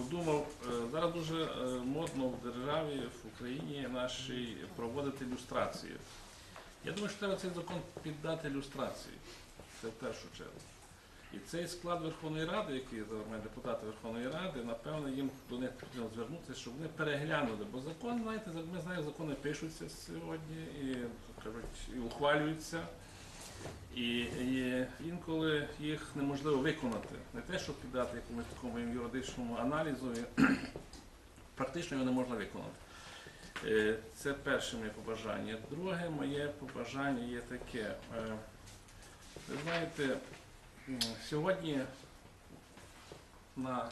подумав, е, зараз дуже е, модно в державі, в Україні нашій проводити люстрацію. Я думаю, що треба цей закон піддати люстрації. Це в першу чергу. І цей склад Верховної Ради, який зараз депутати Верховної Ради, напевно, їм до них потрібно звернутися, щоб вони переглянули. Бо закон, знаєте, ми знаємо, закони пишуться сьогодні і, кажуть, і ухвалюються. І, і інколи їх неможливо виконати. Не те, щоб піддати якомусь такому юридичному аналізу, практично його не можна виконати. Е, Це перше моє побажання. Друге моє побажання є таке. Е, Ви знаєте, сьогодні на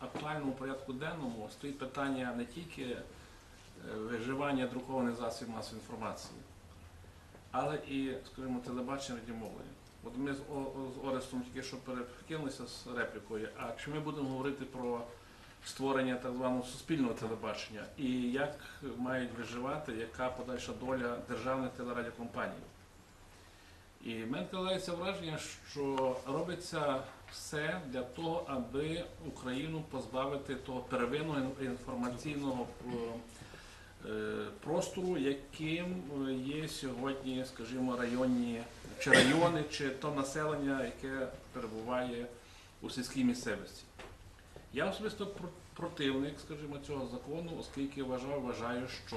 актуальному порядку денному стоїть питання не тільки е, виживання друкованих засобів масової інформації, але і, скажімо, телебачення радіомовлення. От ми з, з Орестом тільки що перекинулися з реплікою, а чи ми будемо говорити про створення так званого суспільного телебачення і як мають виживати, яка подальша доля державних телерадіокомпаній? І мене складається враження, що робиться все для того, аби Україну позбавити того первинного інформаційного е, простору, яким е, є сьогодні, скажімо, районні чи райони, чи то населення, яке перебуває у сільській місцевості. Я особисто противник, скажімо, цього закону, оскільки вважаю, вважаю, що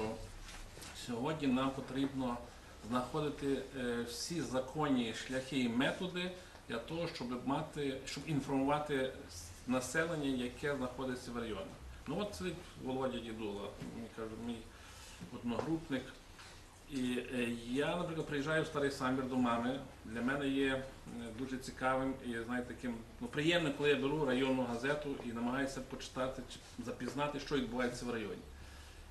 сьогодні нам потрібно знаходити е, всі законні шляхи і методи для того, щоб мати, щоб інформувати населення, яке знаходиться в районі. Ну от сидить Володя Дідула, каже, мій одногрупник. І е, я, наприклад, приїжджаю в старий самбір до мами. Для мене є е, дуже цікавим і знаєте, таким ну, приємним, коли я беру районну газету і намагаюся почитати чи запізнати, що відбувається в районі.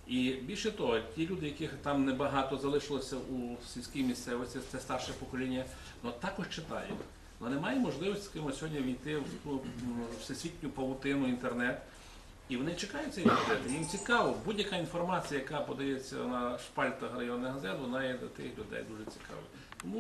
І більше того, ті люди, яких там небагато залишилося у сільській місцевості, це старше покоління, ну, також читає. Ну, немає можливості скажімо, сьогодні війти в всесвітню павутину інтернет. І вони чекають цієї газети. Їм цікаво, будь-яка інформація, яка подається на шпальтах районних газет, вона є для тих людей дуже цікавою.